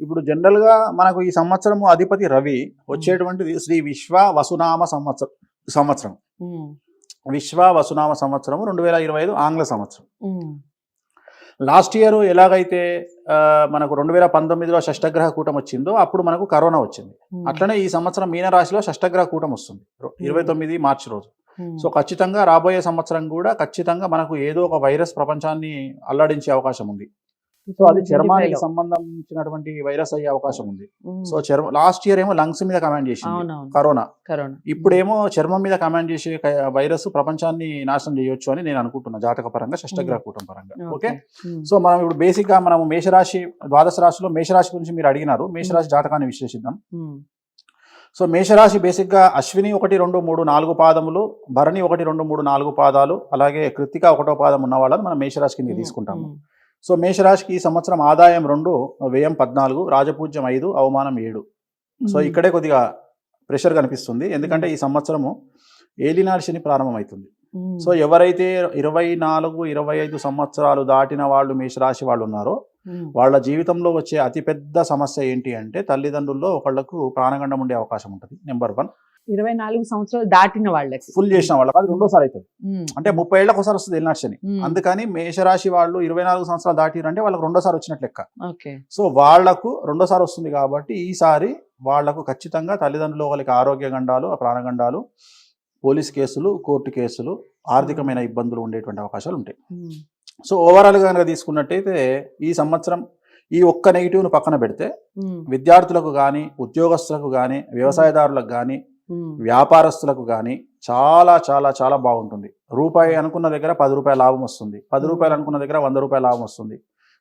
ఇప్పుడు జనరల్గా మనకు ఈ సంవత్సరము అధిపతి రవి వచ్చేటువంటిది శ్రీ విశ్వ వసునామ సంవత్సరం సంవత్సరం. విశ్వ వసునామ సంవత్సరం రెండు వేల ఇరవై ఐదు ఆంగ్ల సంవత్సరం. లాస్ట్ ఇయర్ ఎలాగైతే మనకు రెండు వేల పంతొమ్మిదిలో షష్టగ్రహ కూటం వచ్చిందో అప్పుడు మనకు కరోనా వచ్చింది. అట్లనే ఈ సంవత్సరం మీనరాశిలో షష్టగ్రహ కూటం వస్తుంది. ఇరవై తొమ్మిది మార్చి రోజు. సో ఖచ్చితంగా రాబోయే సంవత్సరం కూడా ఖచ్చితంగా మనకు ఏదో ఒక వైరస్ ప్రపంచాన్ని అల్లాడించే అవకాశం ఉంది. సో అది చర్మానికి 2025 లో. సంబంధించినటువంటి వైరస్ అయ్యే అవకాశం ఉంది. ఉమ్, సో చర్మ లాస్ట్ ఇయర్ ఏమో లంగ్స్ మీద కమాండ్ చేసింది. అవునవును. కరోనా. కరోనా. ఇప్పుడేమో చర్మం మీద కమాండ్ చేసే వైరస్ ప్రపంచాన్ని నాశనం చేయొచ్చు అని నేను అనుకుంటున్నా జాతక పరంగా షష్టగ్రహ కూటం పరంగా. ఓకే? ఉమ్, సో మనం ఇప్పుడు బేసిక్గా మనం మేషరాశి ద్వాదశ రాశిలో మేషరాశి గురించి మీరు అడిగినారు. మేషరాశి జాతకాన్ని విశ్లేషిద్దాం. సో మేషరాశి బేసిక్గా అశ్విని ఒకటి రెండు మూడు నాలుగు పాదములు భరణి ఒకటి రెండు మూడు నాలుగు పాదాలు అలాగే కృత్తిక ఒకటో పాదం ఉన్న వాళ్ళని మనం మేషరాశి కింద తీసుకుంటాము. సో మేషరాశికి ఈ సంవత్సరం ఆదాయం రెండు వ్యయం పద్నాలుగు రాజపూజ్యం ఐదు అవమానం ఏడు. సో ఇక్కడే కొద్దిగా ప్రెషర్ కనిపిస్తుంది. ఎందుకంటే ఈ సంవత్సరము ఏలినాడు శని ప్రారంభమవుతుంది. సో ఎవరైతే ఇరవై నాలుగు ఇరవై ఐదు సంవత్సరాలు దాటిన వాళ్ళు మేషరాశి వాళ్ళు ఉన్నారో వాళ్ళ జీవితంలో వచ్చే అతిపెద్ద సమస్య ఏంటి అంటే తల్లిదండ్రుల్లో ఒకళ్ళకు ప్రాణగండం ఉండే అవకాశం ఉంటుంది. నెంబర్ వన్ ఇరవై నాలుగు సంవత్సరాలు దాటిన వాళ్ళకి. ఫుల్ చేసిన వాళ్ళకి. అది రెండోసారి అవుతుంది అంటే ముప్పై ఏళ్ళకి ఒకసారి వస్తుంది ఏలినాడు శని ఉమ్, అందుకని మేషరాశి వాళ్ళు ఇరవై నాలుగు సంవత్సరాలు దాటిరంటే వాళ్ళకి రెండోసారి వచ్చినట్లు లెక్క. ఓకే. సో వాళ్ళకు రెండోసారి వస్తుంది కాబట్టి ఈసారి వాళ్ళకు ఖచ్చితంగా తల్లిదండ్రులు వాళ్ళకి ఆరోగ్య గండాలు ప్రాణగండాలు పోలీస్ కేసులు కోర్టు కేసులు ఆర్థికమైన ఇబ్బందులు ఉండేటువంటి అవకాశాలు ఉంటాయి. సో ఓవరాల్గా కనుక తీసుకున్నట్టయితే ఈ సంవత్సరం ఈ ఒక్క నెగిటివ్ను పక్కన పెడితే విద్యార్థులకు కానీ ఉద్యోగస్తులకు కానీ వ్యవసాయదారులకు కానీ వ్యాపారస్తులకు కానీ చాలా చాలా చాలా బాగుంటుంది. రూపాయి అనుకున్న దగ్గర పది రూపాయల లాభం వస్తుంది. పది రూపాయలు అనుకున్న దగ్గర వంద రూపాయల లాభం వస్తుంది.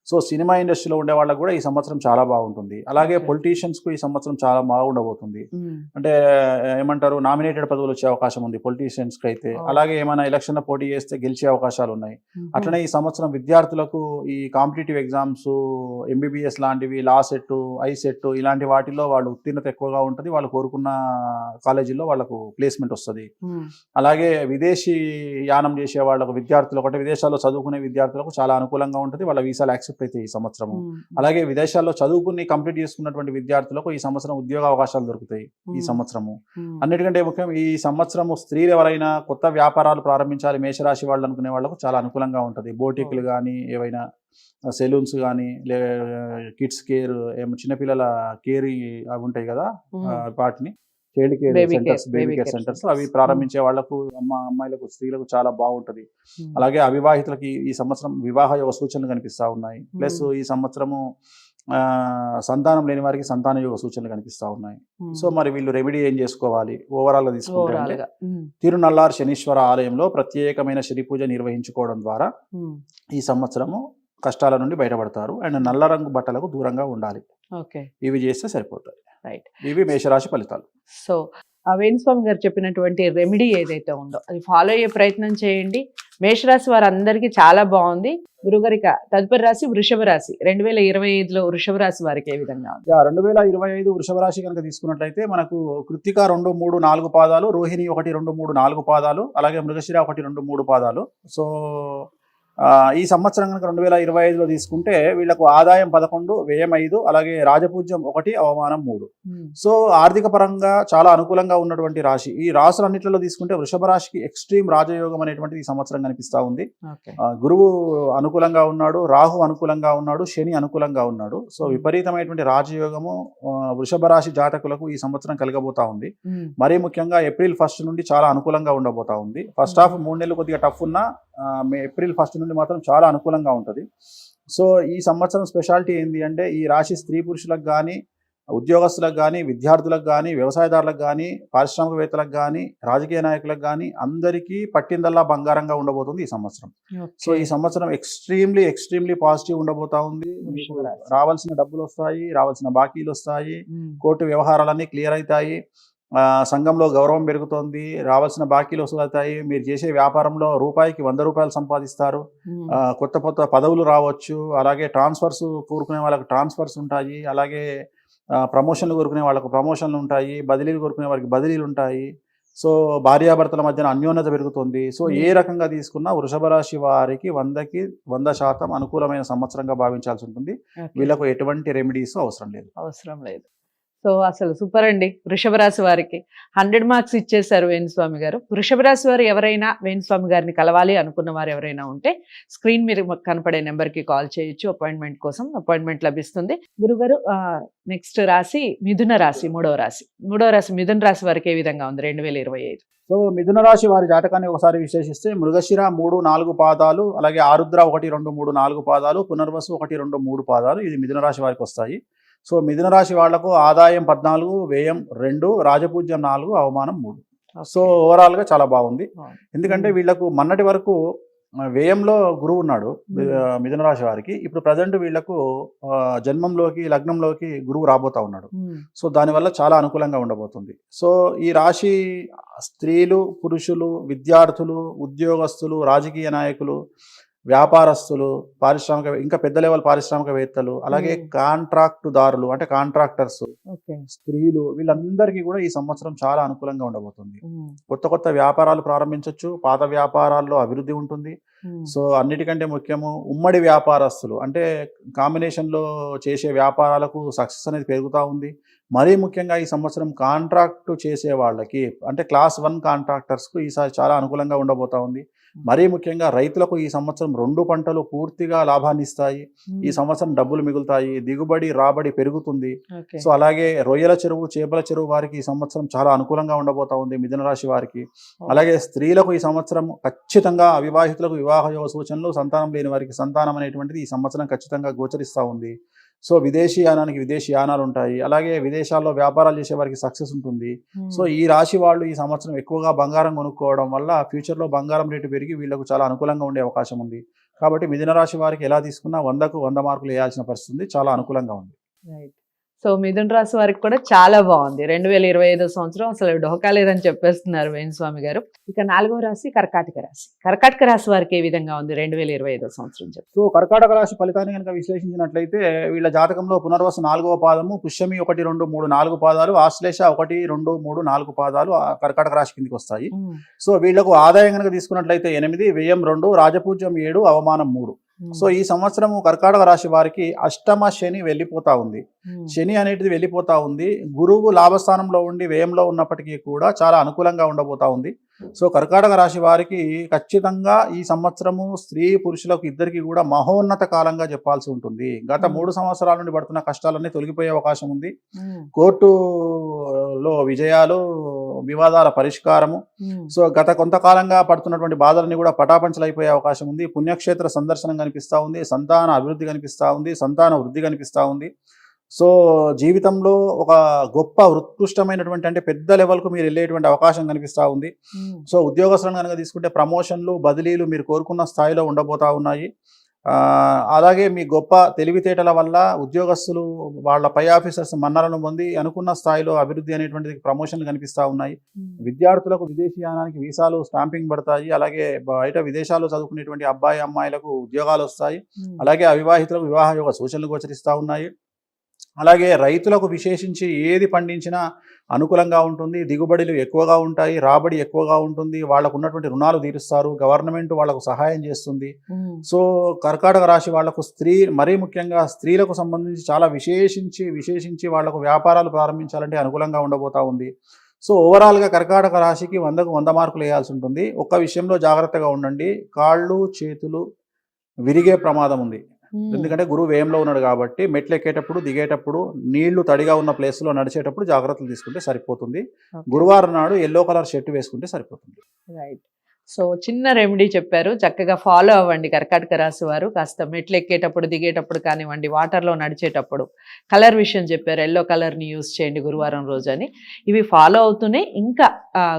సో సినిమా ఇండస్ట్రీలో ఉండే వాళ్ళకు కూడా ఈ సంవత్సరం చాలా బాగుంటుంది. అలాగే. పొలిటీషియన్స్కు ఈ సంవత్సరం చాలా బాగుండబోతుంది. అంటే ఏమంటారు నామినేటెడ్ పదవులు వచ్చే అవకాశం ఉంది పొలిటీషియన్స్కి అయితే. అలాగే ఏమైనా ఎలక్షన్లో పోటీ చేస్తే గెలిచే అవకాశాలు ఉన్నాయి. అట్లనే ఈ సంవత్సరం విద్యార్థులకు ఈ కాంపిటేటివ్ ఎగ్జామ్స్ ఎంబీబీఎస్ లాంటివి లా సెట్ ఐ సెట్ ఇలాంటి వాటిల్లో వాళ్ళు ఉత్తీర్ణత ఎక్కువగా ఉంటుంది. వాళ్ళు కోరుకున్న కాలేజీల్లో వాళ్ళకు ప్లేస్మెంట్ వస్తుంది. అలాగే విదేశీ యానం చేసే వాళ్ళకు విద్యార్థులకు అంటే విదేశాల్లో చదువుకునే విద్యార్థులకు చాలా అనుకూలంగా ఉంటుంది. వాళ్ళ వీసాలు యాక్సెప్ట్ ఈ సంవత్సరం అలాగే విదేశాల్లో చదువుకుని కంప్లీట్ చేసుకున్నటువంటి విద్యార్థులకు ఈ సంవత్సరం ఉద్యోగ అవకాశాలు దొరుకుతాయి ఈ సంవత్సరము. అన్నిటికంటే ముఖ్యం ఈ సంవత్సరము స్త్రీలు ఎవరైనా కొత్త వ్యాపారాలు ప్రారంభించాలి మేషరాశి వాళ్ళు అనుకునే వాళ్ళకు చాలా అనుకూలంగా ఉంటుంది. బోటిక్లు కానీ ఏవైనా సెలూన్స్ కానీ లే కిడ్స్ కేర్ ఏమో చిన్నపిల్లల కేర్ అవి ఉంటాయి కదా వాటిని child care centres baby care centres. అవి ప్రారంభించే వాళ్ళకు అమ్మ అమ్మాయిలకు స్త్రీలకు చాలా బాగుంటది. ఉమ్, అలాగే అవివాహితులకి ఈ సంవత్సరం వివాహ యోగ సూచనలు కనిపిస్తా ఉన్నాయి. Plus Hmm. ఈ సంవత్సరము ఆ, సంతానం లేని వారికి సంతాన యోగ సూచనలు కనిపిస్తా ఉన్నాయి. ఉమ్, సో మరి వీళ్ళు రెమెడీ ఏం చేసుకోవాలి? ఓవరాల్ తీసుకుంటే ఉమ్, తిరునల్లార్ శనీశ్వర ఆలయంలో ప్రత్యేకమైన శని పూజ నిర్వహించుకోవడం ద్వారా ఈ సంవత్సరము కష్టాల నుండి బయటపడతారు. అండ్ నల్ల రంగు బట్టలకు దూరంగా ఉండాలి. ఓకే. ఇవి చేస్తే సరిపోతాయి. Right. ఇవి మేషరాశి ఫలితాలు. సో వేణుస్వామి గారు చెప్పినటువంటి రెమెడీ ఏదైతే ఉందో అది ఫాలో అయ్యే ప్రయత్నం చేయండి. మేషరాశి వారందరికీ చాలా బాగుంది. గురుగారిక తదుపరి రాశి వృషభ రాశి. రెండు వేల ఇరవై ఐదులో వృషభ రాశి వారికి ఏ విధంగా ఉంది? రెండు వేల ఇరవై ఐదు వృషభ రాశి కనుక తీసుకున్నట్లయితే మనకు కృత్తిక రెండు మూడు నాలుగు పాదాలు రోహిణి ఒకటి రెండు మూడు నాలుగు పాదాలు అలాగే మృగశిర ఒకటి రెండు మూడు పాదాలు. సో ఈ సంవత్సరం కనుక రెండు వేల ఇరవై ఐదులో తీసుకుంటే వీళ్ళకు ఆదాయం పదకొండు వ్యయం ఐదు అలాగే రాజపూజ్యం ఒకటి అవమానం మూడు. ఉమ్, సో ఆర్థిక పరంగా చాలా అనుకూలంగా ఉన్నటువంటి రాశి. ఈ రాశులన్నింటిలో తీసుకుంటే వృషభ రాశికి ఎక్స్ట్రీమ్ రాజయోగం అనేటువంటిది ఈ సంవత్సరం కనిపిస్తా ఉంది. గురువు అనుకూలంగా ఉన్నాడు రాహు అనుకూలంగా ఉన్నాడు శని అనుకూలంగా ఉన్నాడు. సో విపరీతమైనటువంటి రాజయోగము వృషభ రాశి జాతకులకు ఈ సంవత్సరం కలగబోతా ఉంది. ఉమ్, మరీ ముఖ్యంగా ఏప్రిల్ ఫస్ట్ నుండి చాలా అనుకూలంగా ఉండబోతా ఉంది. ఫస్ట్ హాఫ్ మూడు నెలలు కొద్దిగా టఫ్ ఉన్నా మే- ఏప్రిల్ ఫస్ట్ నుండి మాత్రం చాలా అనుకూలంగా ఉంటుంది. సో ఈ సంవత్సరం స్పెషాలిటీ ఏంటి అంటే ఈ రాశి స్త్రీ పురుషులకు కానీ ఉద్యోగస్తులకు కానీ విద్యార్థులకు కానీ వ్యవసాయదారులకు కానీ పారిశ్రామికవేత్తలకు కానీ రాజకీయ నాయకులకు కానీ అందరికీ పట్టిందల్లా బంగారంగా ఉండబోతుంది ఈ సంవత్సరం. సో. ఈ సంవత్సరం ఎక్స్ట్రీమ్లీ ఎక్స్ట్రీమ్లీ పాజిటివ్ ఉండబోతా ఉంది మీకు. రావాల్సిన డబ్బులు వస్తాయి రావాల్సిన బాకీలు వస్తాయి కోర్టు వ్యవహారాలన్నీ క్లియర్ అవుతాయి సంఘంలో గౌరవం పెరుగుతోంది రావాల్సిన బాకీలు వసూలవుతాయి మీరు చేసే వ్యాపారంలో రూపాయికి వంద రూపాయలు సంపాదిస్తారు. కొత్త కొత్త పదవులు రావచ్చు అలాగే ట్రాన్స్ఫర్స్ కోరుకునే వాళ్ళకి ట్రాన్స్ఫర్స్ ఉంటాయి అలాగే ప్రమోషన్లు కోరుకునే వాళ్ళకు ప్రమోషన్లు ఉంటాయి బదిలీలు కోరుకునే వారికి బదిలీలు ఉంటాయి. సో భార్యాభర్తల మధ్యన అన్యోన్యత పెరుగుతుంది. సో ఏ రకంగా తీసుకున్నా వృషభ రాశి వారికి వందకి వంద శాతం అనుకూలమైన సంవత్సరంగా భావించాల్సి ఉంటుంది. వీళ్ళకు ఎటువంటి రెమెడీస్ అవసరం లేదు. అవసరం లేదు. సో అసలు సూపర్ అండి వృషభ రాశి వారికి. హండ్రెడ్ మార్క్స్ ఇచ్చేశారు వేణుస్వామి గారు. వృషభ రాశి వారు ఎవరైనా వేణుస్వామి గారిని కలవాలి అనుకున్న వారు ఎవరైనా ఉంటే స్క్రీన్ మీద కనపడే నెంబర్కి కాల్ చేయొచ్చు. అపాయింట్మెంట్ కోసం అపాయింట్మెంట్ లభిస్తుంది. గురుగారు నెక్స్ట్ రాశి మిథున రాశి మూడవ రాశి. మూడవ రాశి మిథున రాశి వారికి ఏ విధంగా ఉంది? రెండు వేల ఇరవై ఐదు. సో మిథున రాశి వారి జాతకాన్ని ఒకసారి విశ్లేషిస్తే మృగశిర మూడు నాలుగు పాదాలు అలాగే ఆరుద్ర ఒకటి రెండు మూడు నాలుగు పాదాలు పునర్వసు ఒకటి రెండు మూడు పాదాలు ఇది మిథున రాశి వారికి వస్తాయి. సో మిథున రాశి వాళ్ళకు ఆదాయం పద్నాలుగు వ్యయం రెండు రాజపూజ్యం నాలుగు అవమానం మూడు. సో ఓవరాల్గా చాలా బాగుంది. ఎందుకంటే వీళ్ళకు మొన్నటి వరకు వ్యయంలో గురువు ఉన్నాడు మిథున రాశి వారికి. ఇప్పుడు ప్రజెంట్ వీళ్ళకు ఆ, జన్మంలోకి లగ్నంలోకి గురువు రాబోతా ఉన్నాడు. సో దానివల్ల చాలా అనుకూలంగా ఉండబోతుంది. సో ఈ రాశి స్త్రీలు పురుషులు విద్యార్థులు ఉద్యోగస్తులు రాజకీయ నాయకులు వ్యాపారస్తులు పారిశ్రామిక ఇంకా పెద్ద లెవెల్ పారిశ్రామికవేత్తలు అలాగే. కాంట్రాక్టుదారులు అంటే కాంట్రాక్టర్స్ స్త్రీలు వీళ్ళందరికీ కూడా ఈ సంవత్సరం చాలా అనుకూలంగా ఉండబోతుంది. కొత్త కొత్త వ్యాపారాలు ప్రారంభించవచ్చు పాత వ్యాపారాల్లో అభివృద్ధి ఉంటుంది. సో అన్నిటికంటే ముఖ్యము ఉమ్మడి వ్యాపారస్తులు అంటే కాంబినేషన్లో చేసే వ్యాపారాలకు సక్సెస్ అనేది పెరుగుతూ ఉంది. మరీ ముఖ్యంగా ఈ సంవత్సరం కాంట్రాక్ట్ చేసే వాళ్ళకి అంటే క్లాస్ వన్ కాంట్రాక్టర్స్కు ఈసారి చాలా అనుకూలంగా ఉండబోతా ఉంది. మరీ ముఖ్యంగా రైతులకు ఈ సంవత్సరం రెండు పంటలు పూర్తిగా లాభాన్ని ఇస్తాయి. ఈ సంవత్సరం డబ్బులు మిగులుతాయి దిగుబడి రాబడి పెరుగుతుంది. సో అలాగే రొయ్యల చెరువు చేపల చెరువు వారికి ఈ సంవత్సరం చాలా అనుకూలంగా ఉండబోతా ఉంది మిథున రాశి వారికి. అలాగే స్త్రీలకు ఈ సంవత్సరం ఖచ్చితంగా అవివాహితులకు వివాహ యోగ సూచనలు సంతానం లేని వారికి సంతానం అనేటువంటిది ఈ సంవత్సరం ఖచ్చితంగా గోచరిస్తూ ఉంది. సో విదేశీ యానానికి విదేశీ యానాలు ఉంటాయి. అలాగే విదేశాల్లో వ్యాపారాలు చేసే వారికి సక్సెస్ ఉంటుంది. ఉమ్, సో ఈ రాశి వాళ్ళు ఈ సంవత్సరం ఎక్కువగా బంగారం కొనుక్కోవడం వల్ల ఫ్యూచర్లో బంగారం రేటు పెరిగి వీళ్ళకు చాలా అనుకూలంగా ఉండే అవకాశం ఉంది. కాబట్టి మిథున రాశి వారికి ఎలా తీసుకున్నా వందకు వంద మార్కులు వేయాల్సిన పరిస్థితి చాలా అనుకూలంగా ఉంది. రైట్ సో మిథున రాశి వారికి కూడా చాలా బాగుంది. రెండు వేల ఇరవై ఐదో సంవత్సరం అసలు డోకా లేదని చెప్పేస్తున్నారు వేణుస్వామి గారు. ఇక నాలుగో రాశి కర్కాటక రాశి. కర్కాటక రాశి వారికి ఏ విధంగా ఉంది రెండు వేల ఇరవై ఐదో సంవత్సరం సో కర్కాటక రాశి ఫలితాన్ని కనుక విశ్లేషించినట్లయితే వీళ్ళ జాతకంలో పునర్వసు నాలుగవ పాదము పుష్యమి ఒకటి రెండు మూడు నాలుగు పాదాలు ఆశ్లేష ఒకటి రెండు మూడు నాలుగు పాదాలు ఆ కర్కాటక రాశి కిందికి వస్తాయి. సో వీళ్ళకు ఆదాయం కనుక తీసుకున్నట్లయితే ఎనిమిది వ్యయం రెండు రాజపూజ్యం ఏడు అవమానం మూడు. సో ఈ సంవత్సరం కర్కాటక రాశి వారికి అష్టమ శని వెళ్ళిపోతా ఉంది. శని అనేది వెళ్ళిపోతా ఉంది. గురువు లాభస్థానంలో ఉండి వ్యయంలో ఉన్నప్పటికీ కూడా చాలా అనుకూలంగా ఉండబోతా ఉంది. సో కర్కాటక రాశి వారికి ఖచ్చితంగా ఈ సంవత్సరము స్త్రీ పురుషులకు ఇద్దరికి కూడా మహోన్నత కాలంగా చెప్పాల్సి ఉంటుంది. గత Hmm. మూడు సంవత్సరాల నుండి పడుతున్న కష్టాలన్నీ తొలగిపోయే అవకాశం ఉంది. కోర్టులో విజయాలు వివాదాల పరిష్కారము. సో గత కొంతకాలంగా పడుతున్నటువంటి బాధలన్నీ కూడా పటాపంచలైపోయే అవకాశం ఉంది. పుణ్యక్షేత్ర సందర్శనం కనిపిస్తూ ఉంది. సంతాన అభివృద్ధి కనిపిస్తూ ఉంది. సంతాన వృద్ధి కనిపిస్తూ ఉంది. సో జీవితంలో ఒక గొప్ప ఉత్కృష్టమైనటువంటి అంటే పెద్ద లెవెల్కు మీరు వెళ్ళేటువంటి అవకాశం కనిపిస్తూ ఉంది. సో ఉద్యోగస్తులను కనుక తీసుకుంటే ప్రమోషన్లు బదిలీలు మీరు కోరుకున్న స్థాయిలో ఉండబోతా ఉన్నాయి. అలాగే మీ గొప్ప తెలివితేటల వల్ల ఉద్యోగస్తులు వాళ్ళ పై ఆఫీసర్స్ మన్నలను పొంది అనుకున్న స్థాయిలో అభివృద్ధి అనేటువంటిది ప్రమోషన్లు కనిపిస్తూ ఉన్నాయి. విద్యార్థులకు విదేశీయానానికి వీసాలు స్టాంపింగ్ పడతాయి. అలాగే బయట విదేశాల్లో చదువుకునేటువంటి అబ్బాయి అమ్మాయిలకు ఉద్యోగాలు వస్తాయి. అలాగే అవివాహితులకు వివాహ యోగ సూచనలు గోచరిస్తూ ఉన్నాయి. అలాగే రైతులకు విశేషించి ఏది పండించినా అనుకూలంగా ఉంటుంది దిగుబడులు ఎక్కువగా ఉంటాయి రాబడి ఎక్కువగా ఉంటుంది వాళ్ళకు ఉన్నటువంటి రుణాలు తీరుస్తారు గవర్నమెంట్ వాళ్ళకు సహాయం చేస్తుంది. సో కర్కాటక రాశి వాళ్ళకు స్త్రీ మరీ ముఖ్యంగా స్త్రీలకు సంబంధించి చాలా విశేషించి విశేషించి వాళ్ళకు వ్యాపారాలు ప్రారంభించాలంటే అనుకూలంగా ఉండబోతా ఉంది. సో ఓవరాల్గా కర్కాటక రాశికి వందకు వంద మార్కులు వేయాల్సి ఉంటుంది. ఒక్క విషయంలో జాగ్రత్తగా ఉండండి. కాళ్ళు చేతులు విరిగే ప్రమాదం ఉంది. ఎందుకంటే గురువు వ్యయంలో ఉన్నాడు కాబట్టి మెట్లు ఎక్కేటప్పుడు దిగేటప్పుడు నీళ్ళు తడిగా ఉన్న ప్లేస్లో నడిచేటప్పుడు జాగ్రత్తలు తీసుకుంటే సరిపోతుంది. గురువారం నాడు ఎల్లో కలర్ షర్ట్ వేసుకుంటే సరిపోతుంది. రైట్. సో చిన్న రెమెడీ చెప్పారు. చక్కగా ఫాలో అవ్వండి కర్కాటక రాశి వారు. కాస్త మెట్లు ఎక్కేటప్పుడు దిగేటప్పుడు కానివ్వండి వాటర్లో నడిచేటప్పుడు. కలర్ విషయం చెప్పారు. ఎల్లో కలర్ని యూస్ చేయండి గురువారం రోజు అని. ఇవి ఫాలో అవుతూనే ఇంకా